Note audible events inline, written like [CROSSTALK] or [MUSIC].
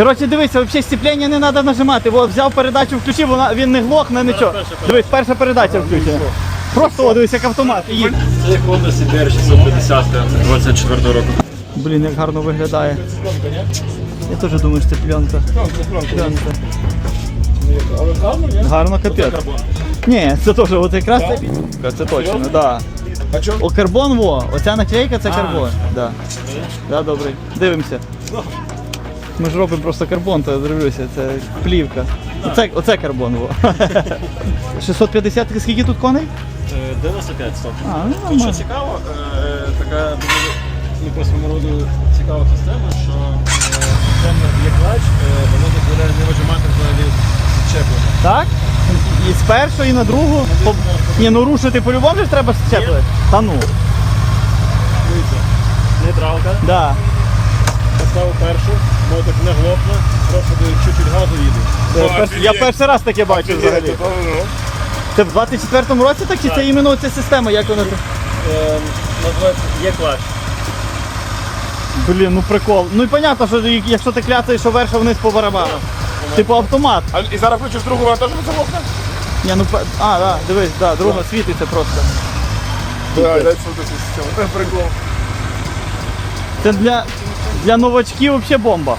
Коротше, дивися, взагалі степлення не треба нажимати. Бо взяв передачу, включив, вона, він не глохне, нічого. Дивись, перша передача включена. Просто о, дивись, як автомат. і їде. Це Honda CBR 650 24 року. Блін, як гарно виглядає. Я теж думаю, що це пленка. Пленка. Гарно капець. Ні, це теж от якраз це пленка, це точно, так. О, карбон, во, оця наклейка це карбон. Да. Да, добрий. Дивимося. Ми ж робимо просто карбон, то я дивлюся, це плівка. Оце, оце карбон, во. [LAUGHS] 650, скільки тут коней? 95 стоп. А, ну Тут що нормально. цікаво, е, така дуже, ну, по своєму роду цікава система, що е, система є клач, е, воно дозволяє не вижимати взагалі щеплення. Так? І з першої на другу. По- Ні, ну рушити по-любому ж треба щеплити. Та ну. Дивіться, нейтралка, Да. Поставив першу, мотик не глохне, просто чуть-чуть газу їду. Це перш- Я перший раз таке бачу взагалі. Це в 24-му році так чи це іменно ця система, як вона? Е, називається є клач. Блін, ну прикол. Ну і понятно, що якщо ти кляцаєш, що верха вниз по барабану. Типу автомат. А, і зараз включиш другу, вона теж не замовкне? Ні, ну пе- а, да, дивись, да, друга світиться просто. Так, дай сюди систему. Це прикол. Це для, для новачків взагалі бомба.